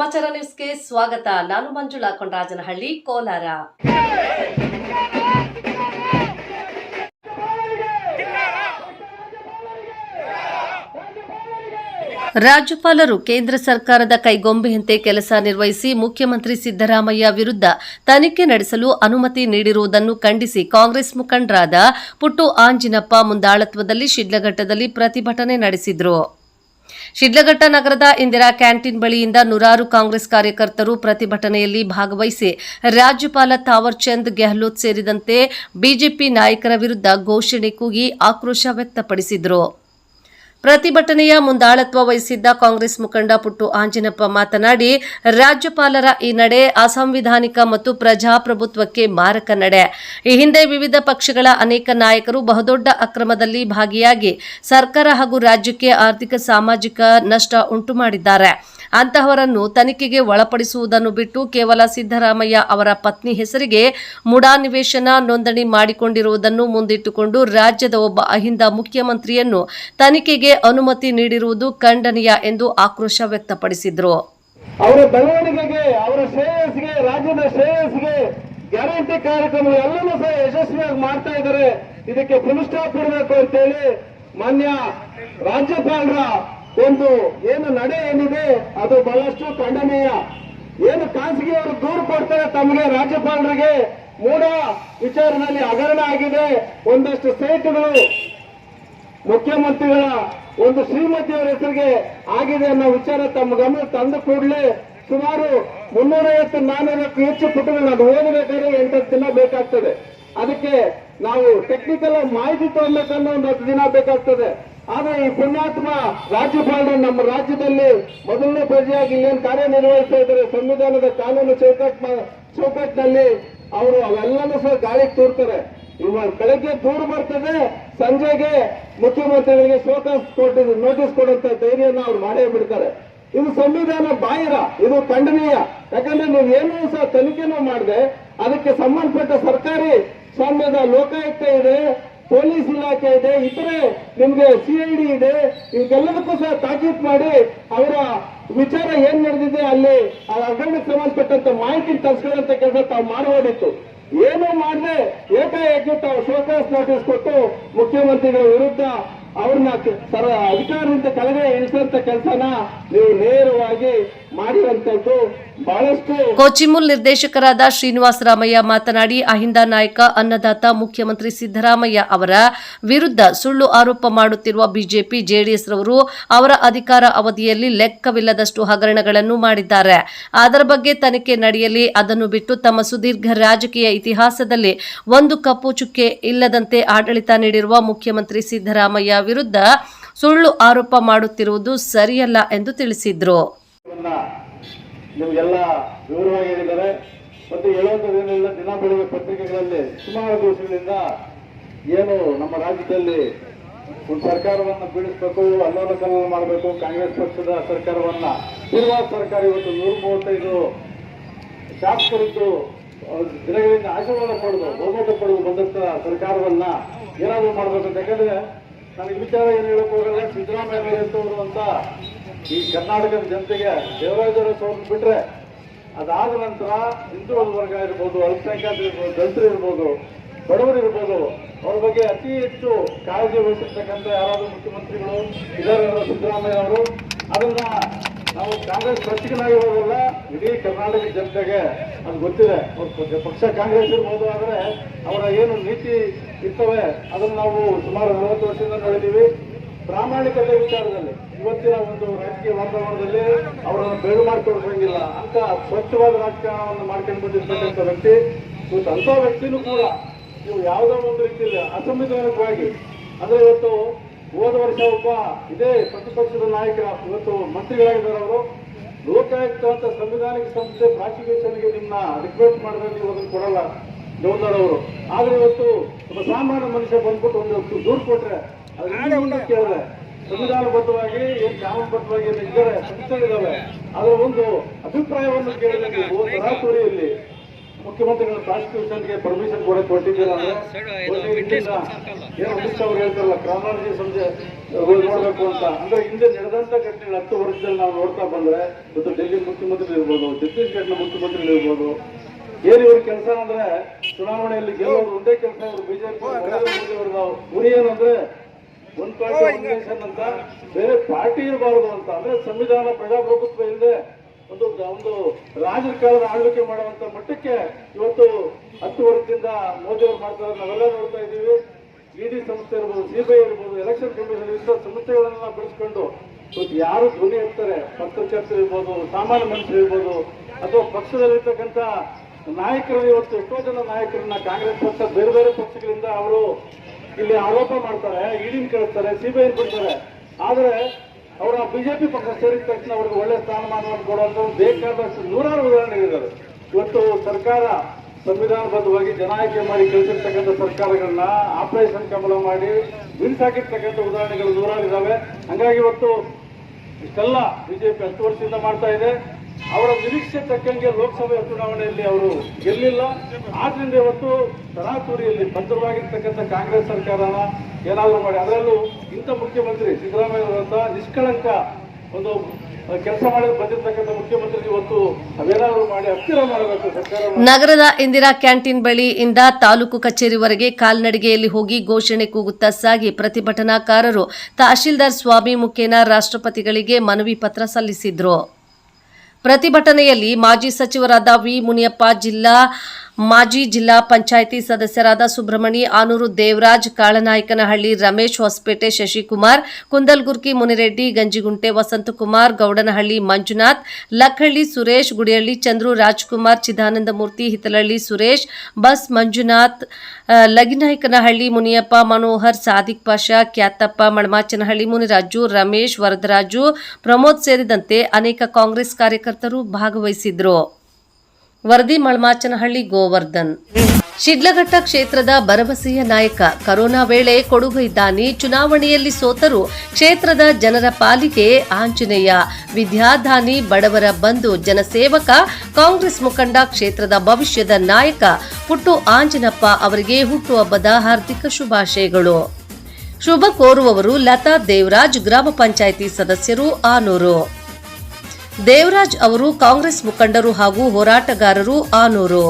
ಸಮಾಚಾರ ನ್ಯೂಸ್ಗೆ ಸ್ವಾಗತ. ನಾನು ಮಂಜುಳಾ ಕೊಂಡರಾಜನಹಳ್ಳಿ ಕೋಲಾರ. ರಾಜ್ಯಪಾಲರು ಕೇಂದ್ರ ಸರ್ಕಾರದ ಕೈಗೊಂಬೆಯಂತೆ ಕೆಲಸ ನಿರ್ವಹಿಸಿ ಮುಖ್ಯಮಂತ್ರಿ ಸಿದ್ದರಾಮಯ್ಯ ವಿರುದ್ಧ ತನಿಖೆ ನಡೆಸಲು ಅನುಮತಿ ನೀಡಿರುವುದನ್ನು ಖಂಡಿಸಿ ಕಾಂಗ್ರೆಸ್ ಮುಖಂಡರಾದ ಪುಟ್ಟು ಆಂಜಿನಪ್ಪ ಮುಂದಾಳತ್ವದಲ್ಲಿ ಶಿಡ್ಲಘಟ್ಟದಲ್ಲಿ ಪ್ರತಿಭಟನೆ ನಡೆಸಿದರು. ಶಿಡ್ಲಘಟ್ಟ ನಗರದ ಇಂದಿರಾ ಕ್ಯಾಂಟೀನ್ ಬಳಿಯಿಂದ ನೂರಾರು ಕಾಂಗ್ರೆಸ್ ಕಾರ್ಯಕರ್ತರು ಪ್ರತಿಭಟನೆಯಲ್ಲಿ ಭಾಗವಹಿಸಿ ರಾಜ್ಯಪಾಲ ತಾವರ್ ಚಂದ್ ಗೆಹ್ಲೋಟ್ ಸೇರಿದಂತೆ ಬಿಜೆಪಿ ನಾಯಕರ ವಿರುದ್ಧ ಘೋಷಣೆ ಕೂಗಿ ಆಕ್ರೋಶ ವ್ಯಕ್ತಪಡಿಸಿದರು. ಪ್ರತಿಭಟನೆಯ ಮುಂದಾಳತ್ವ ವಹಿಸಿದ್ದ ಕಾಂಗ್ರೆಸ್ ಮುಖಂಡ ಪುಟ್ಟು ಆಂಜನಪ್ಪ ಮಾತನಾಡಿ, ರಾಜ್ಯಪಾಲರ ಈ ನಡೆ ಅಸಂವಿಧಾನಿಕ ಮತ್ತು ಪ್ರಜಾಪ್ರಭುತ್ವಕ್ಕೆ ಮಾರಕ ನಡೆ. ಈ ಹಿಂದೆ ವಿವಿಧ ಪಕ್ಷಗಳ ಅನೇಕ ನಾಯಕರು ಬಹುದೊಡ್ಡ ಅಕ್ರಮದಲ್ಲಿ ಭಾಗಿಯಾಗಿ ಸರ್ಕಾರ ಹಾಗೂ ರಾಜ್ಯಕ್ಕೆ ಆರ್ಥಿಕ, ಸಾಮಾಜಿಕ ನಷ್ಟ ಉಂಟು ಮಾಡಿದ್ದಾರೆ ಅಂತಹವರನ್ನು ತನಿಖೆಗೆ ಒಳಪಡಿಸುವುದನ್ನು ಬಿಟ್ಟು ಕೇವಲ ಸಿದ್ದರಾಮಯ್ಯ ಅವರ ಪತ್ನಿ ಹೆಸರಿಗೆ ಮುಡಾ ನಿವೇಶನ ನೋಂದಣಿ ಮಾಡಿಕೊಂಡಿರುವುದನ್ನು ಮುಂದಿಟ್ಟುಕೊಂಡು ರಾಜ್ಯದ ಒಬ್ಬ ಅಹಿಂದ ಮುಖ್ಯಮಂತ್ರಿಯನ್ನು ತನಿಖೆಗೆ ಅನುಮತಿ ನೀಡಿರುವುದು ಖಂಡನೀಯ ಎಂದು ಆಕ್ರೋಶ ವ್ಯಕ್ತಪಡಿಸಿದರು. ಅವರ ಬೆಳವಣಿಗೆಗೆ, ಅವರ ಶ್ರೇಯಸ್ಗೆ ರಾಜ್ಯದ ಶ್ರೇಯಸ್ಗೆ ಗ್ಯಾರಂಟಿ ಕಾರ್ಯಕ್ರಮ ಎಲ್ಲವೂ ಸಹ ಯಶಸ್ವಿಯಾಗಿ ಮಾಡ್ತಾ ಇದ್ದಾರೆ. ಇದಕ್ಕೆ ಸ್ಟಾಪ್ ಇಡಬೇಕು ಅಂತೇಳಿ ಮಾನ್ಯ ರಾಜ್ಯಪಾಲರ ಒಂದು ಏನು ನಡೆ ಏನಿದೆ, ಅದು ಬಹಳಷ್ಟು ಖಂಡನೀಯ. ಏನು ಖಾಸಗಿಯವರು ದೂರು ಕೊಡ್ತಾರೆ ತಮಗೆ ರಾಜ್ಯಪಾಲರಿಗೆ ಮೂಡ ವಿಚಾರದಲ್ಲಿ ಹಗರಣ ಆಗಿದೆ. ಒಂದಷ್ಟು ಸೈಟ್ಗಳು ಮುಖ್ಯಮಂತ್ರಿಗಳ ಒಂದು ಶ್ರೀಮತಿಯವರ ಹೆಸರಿಗೆ ಆಗಿದೆ ಅನ್ನೋ ವಿಚಾರ ತಮ್ಮ ಗಮನ ತಂದು ಕೂಡಲೇ ಸುಮಾರು ಮುನ್ನೂರೈವತ್ತು ನಾನ್ನೂರಕ್ಕೂ ಹೆಚ್ಚು ಪುಟಗಳು ಅದು ಓದಬೇಕಾದ್ರೆ ಎಂಟತ್ತು ದಿನ ಬೇಕಾಗ್ತದೆ. ಅದಕ್ಕೆ ನಾವು ಟೆಕ್ನಿಕಲ್ ಮಾಹಿತಿ ತಗೊಳ್ಬೇಕನ್ನೋ ಒಂದು ಹತ್ತು ದಿನ ಬೇಕಾಗ್ತದೆ. ಆದ್ರೆ ಈ ಪುಣ್ಯಾತ್ಮ ರಾಜ್ಯಪಾಲರು ನಮ್ಮ ರಾಜ್ಯದಲ್ಲಿ ಮೊದಲನೇ ಪ್ರಜೆಯಾಗಿ ಇಲ್ಲೇನು ಕಾರ್ಯನಿರ್ವಹಿಸ್ತಾ ಇದ್ದಾರೆ. ಸಂವಿಧಾನದ ಕಾನೂನು ಚೌಕಟ್ ಚೌಕಟ್ಟಿನಲ್ಲಿ ಅವರು ಅವೆಲ್ಲನೂ ಸಹ ಗಾಳಿಗೆ ತೂರ್ತಾರೆ. ಇವಾಗ ಬೆಳಗ್ಗೆ ದೂರು ಬರ್ತದೆ, ಸಂಜೆಗೆ ಮುಖ್ಯಮಂತ್ರಿಗಳಿಗೆ ಶೋಕಾಸ್ ಕೊಟ್ಟಿದ್ದು ನೋಟಿಸ್ ಕೊಡುವಂತ ಧೈರ್ಯನ ಅವ್ರು ಮಾಡೇ ಬಿಡ್ತಾರೆ. ಇದು ಸಂವಿಧಾನ ಬಾಹಿರ, ಇದು ಖಂಡನೀಯ. ಯಾಕಂದ್ರೆ ನೀವು ಏನೂ ಸಹ ತನಿಖೆನೂ ಮಾಡದೆ, ಅದಕ್ಕೆ ಸಂಬಂಧಪಟ್ಟ ಸರ್ಕಾರಿ ಸ್ವಾಮ್ಯದ ಲೋಕಾಯುಕ್ತ ಇದೆ ಪೊಲೀಸ್ ಇಲಾಖೆ ಇದೆ, ಇತರೆ ನಿಮ್ಗೆ ಸಿಐಡಿ ಇದೆ ಇವಕ್ಕೆಲ್ಲದಕ್ಕೂ ಸಹ ತಾಕೀತ್ ಮಾಡಿ ಅವರ ವಿಚಾರ ಏನ್ ನಡೆದಿದೆ ಅಲ್ಲಿ, ಆ ಸಂಬಂಧಪಟ್ಟಂತ ಮಾಹಿತಿ ತರಿಸ್ಕೊಳ್ಳುವಂತ ಕೆಲಸ ತಾವು ಮಾಡಬಹುದಿತ್ತು ಏನು ಮಾಡದೆ ಏಕಾಏಕಿ ತಾವು ಶೋಕಾಸ್ ನೋಟಿಸ್ ಕೊಟ್ಟು ಮುಖ್ಯಮಂತ್ರಿಗಳ ವಿರುದ್ಧ ಅವ್ರನ್ನ ಸರ ಅಧಿಕಾರದಿಂದ ಕೆಳಗೆ ಇಳಿಸುವಂತ ಕೆಲಸನ ನೀವು ನೇರವಾಗಿ ಕೋಚಿಮುಲ್ ನಿರ್ದೇಶಕರಾದ ಶ್ರೀನಿವಾಸ ರಾಮಯ್ಯ ಮಾತನಾಡಿ, ಅಹಿಂದ ನಾಯಕ, ಅನ್ನದಾತ ಮುಖ್ಯಮಂತ್ರಿ ಸಿದ್ದರಾಮಯ್ಯ ಅವರ ವಿರುದ್ಧ ಸುಳ್ಳು ಆರೋಪ ಮಾಡುತ್ತಿರುವ ಬಿಜೆಪಿ, ಜೆಡಿಎಸ್ ರವರು ಅವರ ಅಧಿಕಾರ ಅವಧಿಯಲ್ಲಿ ಲೆಕ್ಕವಿಲ್ಲದಷ್ಟು ಹಗರಣಗಳನ್ನು ಮಾಡಿದ್ದಾರೆ. ಅದರ ಬಗ್ಗೆ ತನಿಖೆ ನಡೆಯಲಿ, ಅದನ್ನು ಬಿಟ್ಟು ತಮ್ಮ ಸುದೀರ್ಘ ರಾಜಕೀಯ ಇತಿಹಾಸದಲ್ಲಿ ಒಂದು ಕಪ್ಪು ಚುಕ್ಕೆ ಇಲ್ಲದಂತೆ ಆಡಳಿತ ನೀಡಿರುವ ಮುಖ್ಯಮಂತ್ರಿ ಸಿದ್ದರಾಮಯ್ಯ ವಿರುದ್ಧ ಸುಳ್ಳು ಆರೋಪ ಮಾಡುತ್ತಿರುವುದು ಸರಿಯಲ್ಲ ಎಂದು ತಿಳಿಸಿದ್ರು. ನಿಮ್ಗೆಲ್ಲ ವಿವರವಾಗಿ ಹೇಳಿದ್ದಾರೆ ಮತ್ತು ಹೇಳುವಂಥದ್ದೇನಿಲ್ಲ ದಿನ ಬೆಳಗ್ಗೆ ಪತ್ರಿಕೆಗಳಲ್ಲಿ ಸುಮಾರು ದಿವಸಗಳಿಂದ ಏನು ನಮ್ಮ ರಾಜ್ಯದಲ್ಲಿ ಒಂದು ಸರ್ಕಾರವನ್ನು ಬೀಳಿಸಬೇಕು ಅಲ್ಲೋಲ ಕಲ್ಲೋಲ ಮಾಡಬೇಕು, ಕಾಂಗ್ರೆಸ್ ಪಕ್ಷದ ಸರ್ಕಾರವನ್ನ. ಇರುವ ಸರ್ಕಾರ ಇವತ್ತು ನೂರ ಮೂವತ್ತೈದು ಶಾಸಕರಿದ್ದು ದಿನಗಳಿಂದ ಆಶೀರ್ವಾದ ಪಡೆದು, ಬಹುಮತ ಪಡೆದು ಬಂದಂತ ಸರ್ಕಾರವನ್ನ ಏನಾದರೂ ಮಾಡಬೇಕು ಯಾಕಂದ್ರೆ, ನನಗೆ ವಿಚಾರ ಏನು ಹೇಳಕ್ ಹೋಗಲ್ಲ ಸಿದ್ದರಾಮಯ್ಯ ಅಂತ ಈ ಕರ್ನಾಟಕದ ಜನತೆಗೆ ದೇವರಾಜರ ಅವ್ರನ್ನ ಬಿಟ್ರೆ ಅದಾದ ನಂತರ ಹಿಂದೂ ವರ್ಗ ಇರ್ಬೋದು, ಅಲ್ಪಸಂಖ್ಯಾತರು ಇರ್ಬೋದು, ದಲಿತರು ಇರ್ಬೋದು, ಬಡವರು ಇರ್ಬೋದು, ಅವ್ರ ಬಗ್ಗೆ ಅತಿ ಹೆಚ್ಚು ಕಾಳಜಿ ವಹಿಸಿರ್ತಕ್ಕಂಥ ಯಾರಾದರೂ ಮುಖ್ಯಮಂತ್ರಿಗಳು ಇದ್ದಾರೆ ಸಿದ್ದರಾಮಯ್ಯ ಅವರು, ಅದನ್ನ ನಾವು ಕಾಂಗ್ರೆಸ್ ಪ್ರತಿಕನಾಗಿರೋದಲ್ಲ ಇಡೀ ಕರ್ನಾಟಕ ಜನತೆಗೆ ಅದು ಗೊತ್ತಿದೆ. ಪಕ್ಷ ಕಾಂಗ್ರೆಸ್ ಇರ್ಬೋದು ಆದರೆ ಅವರ ಏನು ನೀತಿ ಇರ್ತವೆ, ಅದನ್ನು ನಾವು ಸುಮಾರು ನಲವತ್ತು ವರ್ಷದಿಂದ ನೋಡಿದ್ದೀವಿ. ಪ್ರಾಮಾಣಿಕತೆ ವಿಚಾರದಲ್ಲಿ ಇವತ್ತಿನ ಒಂದು ರಾಜಕೀಯ ವಾತಾವರಣದಲ್ಲಿ ಅವರನ್ನು ಬೇಡ ಮಾಡಿಕೊಡ್ಸಂಗಿಲ್ಲ ಅಂತ ಸ್ವಚ್ಛವಾದ ರಾಜಕಾರಣವನ್ನು ಮಾಡ್ಕೊಂಡು ಬಂದಿರ್ತಕ್ಕಂಥ ವ್ಯಕ್ತಿ, ಇವತ್ತು ಅಂಥ ವ್ಯಕ್ತಿನೂ ಕೂಡ ನೀವು ಯಾವುದೋ ಒಂದು ರೀತಿಯಲ್ಲಿ ಅಸಂವಿಧಾನಿಕವಾಗಿ, ಅಂದ್ರೆ ಇವತ್ತು ಹೋದ ವರ್ಷ ಒಬ್ಬ ಇದೇ ಪ್ರತಿಪಕ್ಷದ ನಾಯಕ, ಇವತ್ತು ಮಂತ್ರಿಗಳಾಗಿದ್ದಾರೆ ಅವರು. ಲೋಕಾಯುಕ್ತ ಅಂತ ಸಂವಿಧಾನಿಕ ಸಂಸ್ಥೆ ಪ್ರಾಸಿಕ್ಯೂಷನ್ಗೆ ನಿಮ್ಮ ರಿಕ್ವೆಸ್ಟ್ ಮಾಡಿದ್ರೆ ನೀವು ಅದನ್ನು ಕೊಡಲ್ಲ ಗೌರ್ನರ್ ಅವರು ಆದ್ರೆ ಇವತ್ತು ಒಬ್ಬ ಸಾಮಾನ್ಯ ಮನುಷ್ಯ ಬಂದ್ಬಿಟ್ಟು ಒಂದು ದೂರು ಕೊಟ್ರೆ ಕೇಳಿದ್ರೆ ಸಂವಿಧಾನಬದ್ಧವಾಗಿ, ಏನ್ ಕಾನೂನುಬದ್ಧವಾಗಿ ಇದ್ದಾರೆ ಸಂಸ್ಥೆಗಳಿದಾವೆ ಅದರ ಒಂದು ಅಭಿಪ್ರಾಯವನ್ನು ಕೇಳಿದ್ರೆ ನೀವು ಮುಖ್ಯಮಂತ್ರಿಗಳ ಮುಖ್ಯಮಂತ್ರಿಗಳ ಪ್ರಾಸಿಕ್ಯೂಷನ್ಗೆ ಪರ್ಮಿಷನ್ ಕೂಡ ಕೊಟ್ಟಿದ್ದೀರಾ ಏನು ಅಮಿತ್ ಅವ್ರು ಹೇಳ್ತಾರಲ್ಲ ಕ್ರಾನಾಲಜಿ ಸಂಜೆ ನೋಡ್ಬೇಕು ಅಂತ. ಅಂದ್ರೆ ಹಿಂದೆ ನಡೆದಂತ ಘಟನೆಗಳು ಹತ್ತು ವರ್ಷದಲ್ಲಿ ನಾವು ನೋಡ್ತಾ ಬಂದ್ರೆ, ಇವತ್ತು ಡೆಲ್ಲಿ ಮುಖ್ಯಮಂತ್ರಿ ಇರ್ಬೋದು ಛತ್ತೀಸ್ಗಢನ ಮುಖ್ಯಮಂತ್ರಿ ಇರ್ಬೋದು. ಏನು ಇವ್ರ ಕೆಲಸ ಅಂದ್ರೆ, ಚುನಾವಣೆಯಲ್ಲಿ ಗೆಲ್ಲೋದು ಒಂದೇ ಕೆಲಸ ಇವರು ಬಿಜೆಪಿ ಅವ್ರ ಗುರಿ ಏನಂದ್ರೆ ಒಂದ್ ಪಾರ್ಟಿ ನೇಷನ್ ಅಂತ ಬೇರೆ ಪಾರ್ಟಿ ಇರಬಾರದು ಅಂತ. ಅಂದ್ರೆ ಸಂವಿಧಾನ ಪ್ರಜಾಪ್ರಭುತ್ವ ಇಲ್ಲದೆ ಒಂದು ಒಂದು ರಾಜರ ಕಾಲದ ಆಳ್ವಿಕೆ ಮಾಡುವಂತ ಮಟ್ಟಕ್ಕೆ ಇವತ್ತು ಹತ್ತು ವರ್ಷದಿಂದ ಮೋದಿ ಅವರು ಮಾಡ್ತಾರೆ. ನಾವೆಲ್ಲ ನೋಡ್ತಾ ಇದ್ದೀವಿ. ಇಡಿ ಸಂಸ್ಥೆ ಇರ್ಬೋದು, ಸಿಬಿಐ ಇರ್ಬೋದು, ಎಲೆಕ್ಷನ್ ಕಮಿಷನ್ ಇಂಥ ಸಂಸ್ಥೆಗಳನ್ನೆಲ್ಲ ಬೆಳೆಸ್ಕೊಂಡು ಇವತ್ತು ಯಾರು ಧ್ವನಿ ಎತ್ತಾರೆ? ಪತ್ರಕರ್ತರು ಇರ್ಬೋದು, ಸಾಮಾನ್ಯ ಮನುಷ್ಯರು ಇರ್ಬೋದು, ಅಥವಾ ಪಕ್ಷದಲ್ಲಿರ್ತಕ್ಕಂಥ ನಾಯಕರು ಇವತ್ತು ಎಷ್ಟೋ ಜನ ನಾಯಕರನ್ನ ಕಾಂಗ್ರೆಸ್ ಪಕ್ಷ, ಬೇರೆ ಬೇರೆ ಪಕ್ಷಗಳಿಂದ ಅವರು ಇಲ್ಲಿ ಆರೋಪ ಮಾಡ್ತಾರೆ, ಇಡಿನ್ ಕೇಳ್ತಾರೆ, ಸಿಬಿಐ ಕೊಡ್ತಾರೆ ಆದ್ರೆ ಅವರ ಬಿಜೆಪಿ ಪಕ್ಷ ಸೇರಿದ ತಕ್ಷಣ ಅವ್ರಿಗೆ ಒಳ್ಳೆ ಸ್ಥಾನಮಾನವನ್ನು ಕೊಡುವಂತ ಬೇಕಾದಷ್ಟು ನೂರಾರು ಇದ್ದಾರೆ ಇವತ್ತು ಸರ್ಕಾರ ಸಂವಿಧಾನಬದ್ಧವಾಗಿ ಜನ ಆಯ್ಕೆ ಮಾಡಿ ಕಳಿಸಿರ್ತಕ್ಕಂಥ ಸರ್ಕಾರಗಳನ್ನ ಆಪರೇಷನ್ ಕಮಲ ಮಾಡಿ ಬಿಡಿಸಾಕಿರ್ತಕ್ಕಂಥ ಉದಾಹರಣೆಗಳು ನೂರಾರು ಇದ್ದಾವೆ ಹಂಗಾಗಿ ಇವತ್ತು ಇಷ್ಟೆಲ್ಲ ಬಿಜೆಪಿ ಹತ್ತು ವರ್ಷದಿಂದ ಮಾಡ್ತಾ ಇದೆ. ಅವರ ನಿರೀಕ್ಷೆ ತಕ್ಕಂಗೆ ಲೋಕಸಭೆ ಚುನಾವಣೆಯಲ್ಲಿ ಅವರು ಗೆಲ್ಲಿಲ್ಲ. ಆದ್ರಿಂದ ಇವತ್ತು ತರಾತುರಿಯಲ್ಲಿ ಭದ್ರವಾಗಿರ್ತಕ್ಕಂಥ ಕಾಂಗ್ರೆಸ್ ಸರ್ಕಾರನ ಏನಾದರೂ ಮಾಡಿ, ಅದರಲ್ಲೂ ಇಂಥ ಮುಖ್ಯಮಂತ್ರಿ ಸಿದ್ದರಾಮಯ್ಯ ಅವರಂತ ನಿಷ್ಕಳಂಕ ಒಂದು ಕೆಲಸ ಮಾಡಲು ಬಂದಿರತಕ್ಕಂಥ ಮುಖ್ಯಮಂತ್ರಿ ಇವತ್ತು ಅವೇನಾದರೂ ಮಾಡಿ ಹತ್ತಿರ ಮಾಡಬೇಕು ಸರ್ಕಾರ ನಗರದ ಇಂದಿರಾ ಕ್ಯಾಂಟೀನ್ ಬಳಿಯಿಂದ ತಾಲೂಕು ಕಚೇರಿವರೆಗೆ ಕಾಲ್ನಡಿಗೆಯಲ್ಲಿ ಹೋಗಿ ಘೋಷಣೆ ಕೂಗುತ್ತಾ ಸಾಗಿ ಪ್ರತಿಭಟನಾಕಾರರು ತಹಶೀಲ್ದಾರ್ ಸ್ವಾಮಿ ಮುಖೇನ ರಾಷ್ಟ್ರಪತಿಗಳಿಗೆ ಮನವಿ ಪತ್ರ ಸಲ್ಲಿಸಿದ್ರು. ಪ್ರತಿಭಟನೆಯಲ್ಲಿ ಮಾಜಿ ಸಚಿವರಾದ ವಿ ಮುನಿಯಪ್ಪ ಜಿಲ್ಲಾ ಮಾಜಿ ಜಿಲ್ಲಾ ಪಂಚಾಯಿತಿ ಸದಸ್ಯರಾದ ಸುಬ್ರಹ್ಮಣಿ, ಆನೂರು ದೇವರಾಜ್, ಕಾಳನಾಯಕನಹಳ್ಳಿ ರಮೇಶ್, ಹೊಸಪೇಟೆ ಶಶಿಕುಮಾರ್, ಕುಂದಲ್ಗುರ್ಕಿ ಮುನಿರೆಡ್ಡಿ, ಗಂಜಿಗುಂಟೆ ವಸಂತಕುಮಾರ್, ಗೌಡನಹಳ್ಳಿ ಮಂಜುನಾಥ್ ಲಕ್ಕಹಳ್ಳಿ ಸುರೇಶ್, ಗುಡಿಹಳ್ಳಿ ಚಂದ್ರು ರಾಜ್ಕುಮಾರ್, ಚಿದಾನಂದಮೂರ್ತಿ ಹಿತಲಹಳ್ಳಿ ಸುರೇಶ್, ಬಸ್ ಮಂಜುನಾಥ್ ಲಗಿನಾಯಕನಹಳ್ಳಿ ಮುನಿಯಪ್ಪ, ಮನೋಹರ್, ಸಾದಿಕ್ ಪಾಷಾ, ಕ್ಯಾತಪ್ಪ, ಮಣಮಾಚನಹಳ್ಳಿ ಮುನಿರಾಜು, ರಮೇಶ್, ವರದರಾಜು, ಪ್ರಮೋದ್ ಸೇರಿದಂತೆ ಅನೇಕ ಕಾಂಗ್ರೆಸ್ ಕಾರ್ಯಕರ್ತರು ಭಾಗವಹಿಸಿದ್ರು. ವರದಿ ಮಳ್ಮಾಚನಹಳ್ಳಿ ಗೋವರ್ಧನ್. ಶಿಡ್ಲಘಟ್ಟ ಕ್ಷೇತ್ರದ ಭರವಸೆಯ ನಾಯಕ ಕರೋನಾ ವೇಳೆ ಕೊಡುಗೈದಾನಿ ಚುನಾವಣೆಯಲ್ಲಿ ಸೋತರು ಕ್ಷೇತ್ರದ ಜನರ ಪಾಲಿಗೆ ಆಂಜನೇಯ. ವಿದ್ಯಾಧಾನಿ ಬಡವರ ಬಂಧು ಜನಸೇವಕ ಕಾಂಗ್ರೆಸ್ ಮುಖಂಡ ಕ್ಷೇತ್ರದ ಭವಿಷ್ಯದ ನಾಯಕ ಪುಟ್ಟು ಆಂಜನಪ್ಪ ಅವರಿಗೆ ಹುಟ್ಟುಹಬ್ಬದ ಹಾರ್ದಿಕ ಶುಭಾಶಯಗಳು. ಶುಭ ಕೋರುವವರು ಲತಾ ದೇವರಾಜ್, ಗ್ರಾಮ ಪಂಚಾಯಿತಿ ಸದಸ್ಯರು ಆನೂರು. ದೇವರಾಜ್ ಅವರು ಕಾಂಗ್ರೆಸ್ ಮುಖಂಡರು ಹಾಗೂ ಹೋರಾಟಗಾರರು ಆನೂರು.